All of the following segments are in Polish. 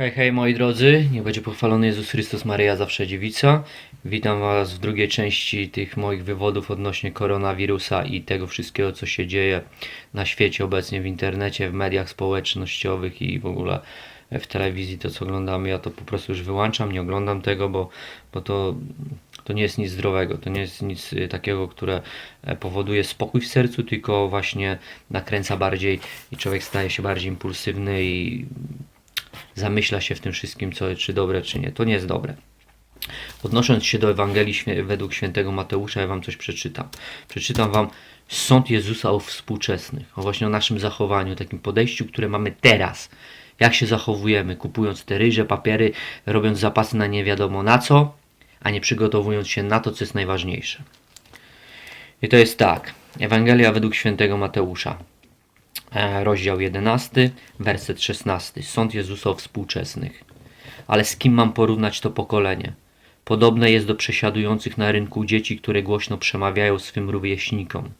Hej, hej moi drodzy, niech będzie pochwalony Jezus Chrystus, Maryja zawsze dziewica. Witam Was w drugiej części tych moich wywodów odnośnie koronawirusa i tego wszystkiego, co się dzieje na świecie obecnie w internecie, w mediach społecznościowych i w ogóle w telewizji, to co oglądamy. Ja to po prostu już wyłączam, nie oglądam tego, bo, bo to, to nie jest nic zdrowego, to nie jest nic y, takiego, które e, powoduje spokój w sercu, tylko właśnie nakręca bardziej i człowiek staje się bardziej impulsywny i zamyśla się w tym wszystkim, co, czy dobre, czy nie. To nie jest dobre. Odnosząc się do Ewangelii według świętego Mateusza, ja wam coś przeczytam. Przeczytam wam sąd Jezusa o współczesnych, o właśnie o naszym zachowaniu, takim podejściu, które mamy teraz. Jak się zachowujemy, kupując te ryże, papiery, robiąc zapasy na nie wiadomo na co, a nie przygotowując się na to, co jest najważniejsze. I to jest tak. Ewangelia według świętego Mateusza. E, rozdział 11, werset 16. Sąd Jezusa o współczesnych. Ale z kim mam porównać to pokolenie? Podobne jest do przesiadujących na rynku dzieci, które głośno przemawiają swym rówieśnikom.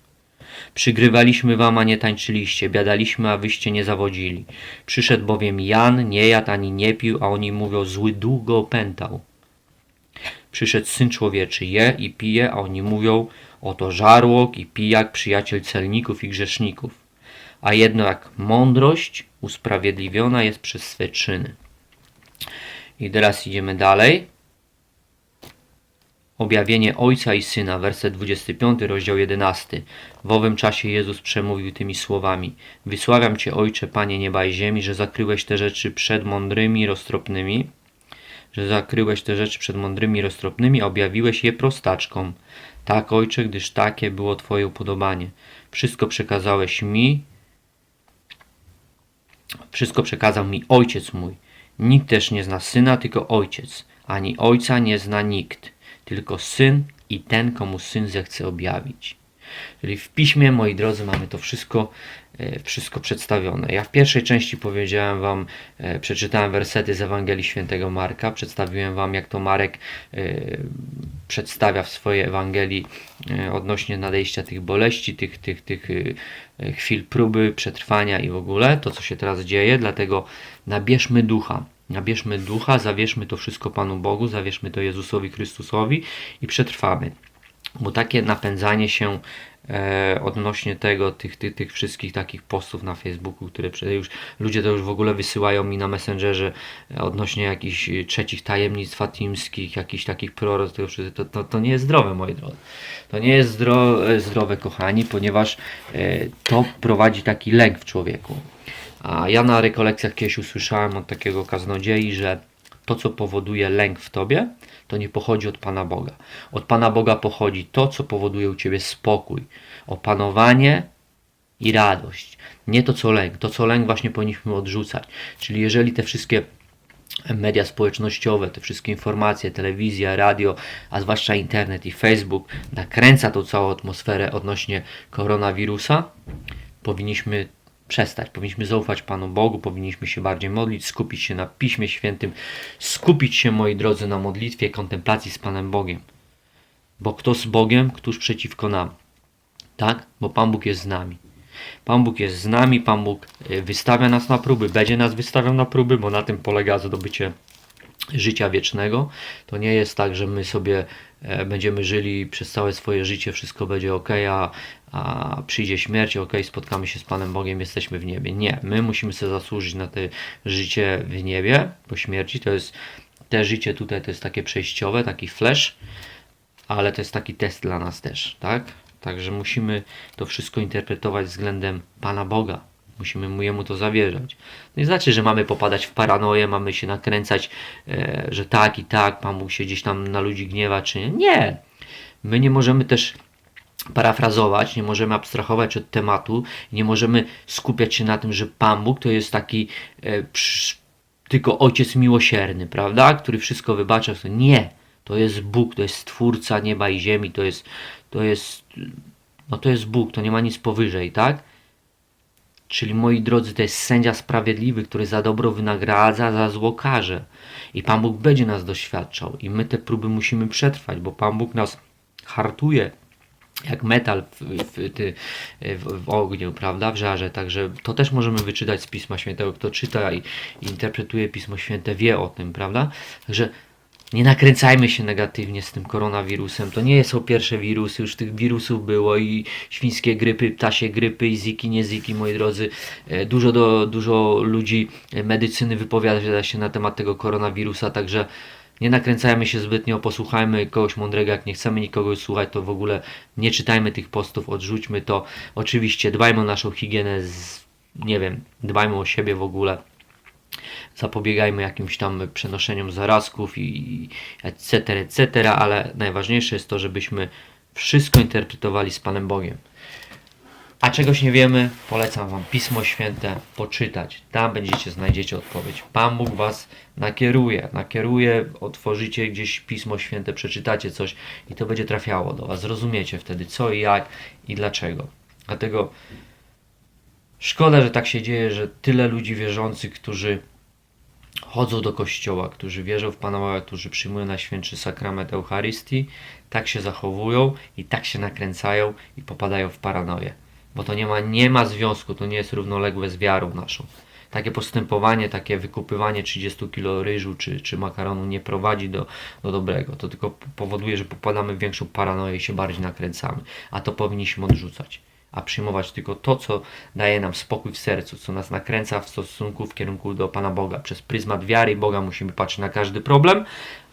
Przygrywaliśmy wam, a nie tańczyliście, biadaliśmy, a wyście nie zawodzili. Przyszedł bowiem Jan, nie jadł ani nie pił, a oni mówią, zły duch go opętał. Przyszedł Syn Człowieczy, je i pije, a oni mówią, oto żarłok i pijak, przyjaciel celników i grzeszników a jednak mądrość usprawiedliwiona jest przez swe czyny. I teraz idziemy dalej. Objawienie Ojca i Syna, werset 25, rozdział 11. W owym czasie Jezus przemówił tymi słowami: Wysławiam Cię, Ojcze, Panie nieba i ziemi, że zakryłeś te rzeczy przed mądrymi i roztropnymi, że zakryłeś te rzeczy przed mądrymi i roztropnymi, a objawiłeś je prostaczkom. Tak, Ojcze, gdyż takie było Twoje upodobanie. Wszystko przekazałeś mi, wszystko przekazał mi ojciec mój. Nikt też nie zna syna, tylko ojciec, ani ojca nie zna nikt, tylko syn i ten, komu syn zechce objawić. Czyli w piśmie, moi drodzy, mamy to wszystko, e, wszystko przedstawione. Ja w pierwszej części powiedziałem Wam, e, przeczytałem wersety z Ewangelii Świętego Marka, przedstawiłem Wam, jak to Marek e, przedstawia w swojej Ewangelii odnośnie nadejścia tych boleści, tych, tych, tych chwil próby, przetrwania i w ogóle to, co się teraz dzieje. Dlatego nabierzmy ducha. Nabierzmy ducha, zawierzmy to wszystko Panu Bogu, zawierzmy to Jezusowi Chrystusowi i przetrwamy. Bo takie napędzanie się e, odnośnie tego, tych, tych, tych wszystkich takich postów na Facebooku, które już ludzie to już w ogóle wysyłają mi na Messengerze e, odnośnie jakichś e, trzecich tajemnic fatimskich, jakichś takich proroc, wszystkiego, to, to, to nie jest zdrowe, moi drodzy. To nie jest zdro, e, zdrowe, kochani, ponieważ e, to prowadzi taki lęk w człowieku. A ja na rekolekcjach kiedyś usłyszałem od takiego kaznodziei, że to, co powoduje lęk w tobie, to nie pochodzi od Pana Boga. Od Pana Boga pochodzi to, co powoduje u ciebie spokój, opanowanie i radość. Nie to, co lęk. To, co lęk, właśnie powinniśmy odrzucać. Czyli jeżeli te wszystkie media społecznościowe, te wszystkie informacje, telewizja, radio, a zwłaszcza internet i Facebook nakręca tą całą atmosferę odnośnie koronawirusa, powinniśmy przestać. Powinniśmy zaufać Panu Bogu, powinniśmy się bardziej modlić, skupić się na Piśmie Świętym, skupić się, moi drodzy, na modlitwie, kontemplacji z Panem Bogiem. Bo kto z Bogiem, któż przeciwko nam? Tak? Bo Pan Bóg jest z nami. Pan Bóg jest z nami, Pan Bóg y, wystawia nas na próby, będzie nas wystawiał na próby, bo na tym polega zdobycie życia wiecznego. To nie jest tak, że my sobie e, będziemy żyli przez całe swoje życie, wszystko będzie ok, a, a przyjdzie śmierć, ok, spotkamy się z Panem Bogiem, jesteśmy w niebie. Nie, my musimy sobie zasłużyć na to życie w niebie po śmierci. To jest te życie tutaj, to jest takie przejściowe, taki flash, ale to jest taki test dla nas też, tak? Także musimy to wszystko interpretować względem Pana Boga. Musimy mu jemu to zawierzać. Nie znaczy, że mamy popadać w paranoję, mamy się nakręcać, e, że tak i tak, Pan Bóg się gdzieś tam na ludzi gniewa, czy nie. Nie. My nie możemy też parafrazować, nie możemy abstrahować od tematu, nie możemy skupiać się na tym, że Pan Bóg to jest taki e, tylko Ojciec miłosierny, prawda? Który wszystko wybacza. Nie. To jest Bóg, to jest Stwórca nieba i ziemi, to jest, to jest, no to jest Bóg, to nie ma nic powyżej, tak? Czyli moi drodzy, to jest sędzia sprawiedliwy, który za dobro wynagradza, za zło karze. I Pan Bóg będzie nas doświadczał. I my te próby musimy przetrwać, bo Pan Bóg nas hartuje jak metal w, w, w, w ogniu, prawda, w żarze. Także to też możemy wyczytać z Pisma Świętego. Kto czyta i, i interpretuje Pismo Święte, wie o tym, prawda? Także nie nakręcajmy się negatywnie z tym koronawirusem. To nie są pierwsze wirusy, już tych wirusów było i świńskie grypy, ptasie grypy i ziki, nie ziki, moi drodzy. E, Dużo, do, dużo ludzi e, medycyny wypowiada się na temat tego koronawirusa, także nie nakręcajmy się zbytnio, posłuchajmy kogoś mądrego, jak nie chcemy nikogo słuchać, to w ogóle nie czytajmy tych postów, odrzućmy to. Oczywiście dbajmy o naszą higienę, z, nie wiem, dbajmy o siebie w ogóle zapobiegajmy jakimś tam przenoszeniom zarazków i etc., etc., ale najważniejsze jest to, żebyśmy wszystko interpretowali z Panem Bogiem. A czegoś nie wiemy, polecam Wam Pismo Święte poczytać. Tam będziecie, znajdziecie odpowiedź. Pan Bóg Was nakieruje, nakieruje, otworzycie gdzieś Pismo Święte, przeczytacie coś i to będzie trafiało do Was. Zrozumiecie wtedy co i jak i dlaczego. Dlatego szkoda, że tak się dzieje, że tyle ludzi wierzących, którzy chodzą do kościoła, którzy wierzą w Pana Boga, którzy przyjmują Najświętszy Sakrament Eucharystii, tak się zachowują i tak się nakręcają i popadają w paranoję. Bo to nie ma, nie ma związku, to nie jest równoległe z wiarą naszą. Takie postępowanie, takie wykupywanie 30 kg ryżu czy, czy makaronu nie prowadzi do, do dobrego. To tylko powoduje, że popadamy w większą paranoję i się bardziej nakręcamy. A to powinniśmy odrzucać. A przyjmować tylko to, co daje nam spokój w sercu, co nas nakręca w stosunku w kierunku do Pana Boga. Przez pryzmat wiary Boga musimy patrzeć na każdy problem,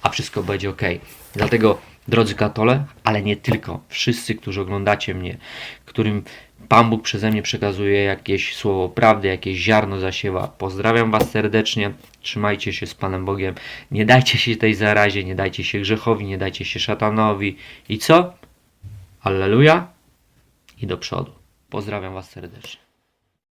a wszystko będzie ok. Dlatego, drodzy katole, ale nie tylko, wszyscy, którzy oglądacie mnie, którym Pan Bóg przeze mnie przekazuje jakieś słowo prawdy, jakieś ziarno zasiewa. Pozdrawiam Was serdecznie. Trzymajcie się z Panem Bogiem. Nie dajcie się tej zarazie, nie dajcie się grzechowi, nie dajcie się szatanowi. I co? Alleluja i do przodu. Pozdrawiam Was serdecznie.